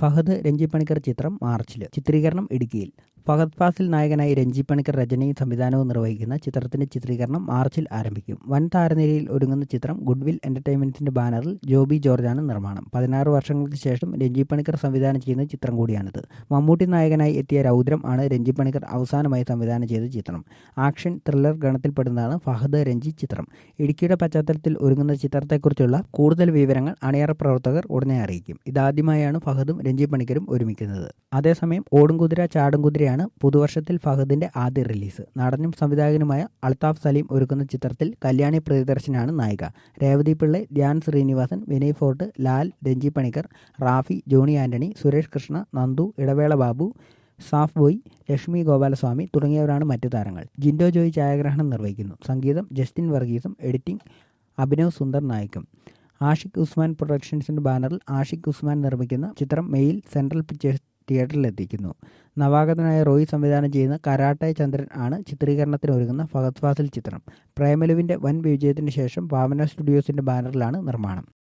ഫഹദ് രഞ്ജിപ്പണിക്കർ ചിത്രം മാർച്ചിൽ ചിത്രീകരണം ഇടുക്കിയിൽ. ഫഹദ് ഫാസിൽ നായകനായി രഞ്ജി പണിക്കർ രചനയും സംവിധാനവും നിർവഹിക്കുന്ന ചിത്രത്തിന്റെ ചിത്രീകരണം മാർച്ചിൽ ആരംഭിക്കും. വൻ താരനിരയിൽ ഒരുങ്ങുന്ന ചിത്രം ഗുഡ്വിൽ എന്റർടൈൻമെന്റ്സിന്റെ ബാനറിൽ ജോബി ജോർജാണ് നിർമ്മാണം. പതിനാറ് വർഷങ്ങൾക്ക് ശേഷം രഞ്ജി പണിക്കർ സംവിധാനം ചെയ്യുന്ന ചിത്രം കൂടിയാണിത്. മമ്മൂട്ടി നായകനായി എത്തിയ രൗദ്രം ആണ് രഞ്ജി പണിക്കർ അവസാനമായി സംവിധാനം ചെയ്ത ചിത്രം. ആക്ഷൻ ത്രില്ലർ ഗണത്തിൽപ്പെടുന്നതാണ് ഫഹദ് രഞ്ജി ചിത്രം. ഇടുക്കിയുടെ പശ്ചാത്തലത്തിൽ ഒരുങ്ങുന്ന ചിത്രത്തെക്കുറിച്ചുള്ള കൂടുതൽ വിവരങ്ങൾ അണിയറ പ്രവർത്തകർ ഉടനെ അറിയിക്കും. ഇതാദ്യമായാണ് ഫഹദും രഞ്ജി പണിക്കരും ഒരുമിക്കുന്നത്. അതേസമയം ഓടുംകുതിര ചാടുംകുതിരയാണ് പുതുവർഷത്തിൽ ഫഹദിന്റെ ആദ്യ റിലീസ്. നടനും സംവിധായകനുമായ അൽതാഫ് സലീം ഒരുക്കുന്ന ചിത്രത്തിൽ കല്യാണി പ്രിയദർശനാണ് നായിക. രേവതി പിള്ളെ ധ്യാൻ ശ്രീനിവാസൻ വിനയ് ഫോർട്ട് ലാൽ രഞ്ജി പണിക്കർ റാഫി ജോണി ആന്റണി സുരേഷ് കൃഷ്ണ നന്ദു ഇടവേള ബാബു സാഫ് ബോയ് ലക്ഷ്മി ഗോപാലസ്വാമി തുടങ്ങിയവരാണ് മറ്റു താരങ്ങൾ. ജിൻഡോ ജോയ് ഛായാഗ്രഹണം നിർവഹിക്കുന്നു. സംഗീതം ജസ്റ്റിൻ വർഗീസും എഡിറ്റിംഗ് അഭിനവ് സുന്ദർ നായിക്കും. ആഷിഖ് ഉസ്മാൻ പ്രൊഡക്ഷൻസിന്റെ ബാനറിൽ ആഷിഖ് ഉസ്മാൻ നിർമ്മിക്കുന്ന ചിത്രം മെയിൽ സെൻട്രൽ പിക്ചേഴ്സ് തിയേറ്ററിലെത്തിക്കുന്നു നവാഗതനായ റോയ് സംവിധാനം ചെയ്യുന്ന കരാട്ടെ ചന്ദ്രൻ ആണ് ചിത്രീകരണത്തിന് ഒരുങ്ങുന്ന ഫഹദ് ഫാസിൽ ചിത്രം. പ്രേമലുവിന്റെ വൻ വിജയത്തിന് ശേഷം വാമന സ്റ്റുഡിയോസിന്റെ ബാനറിലാണ് നിർമ്മാണം.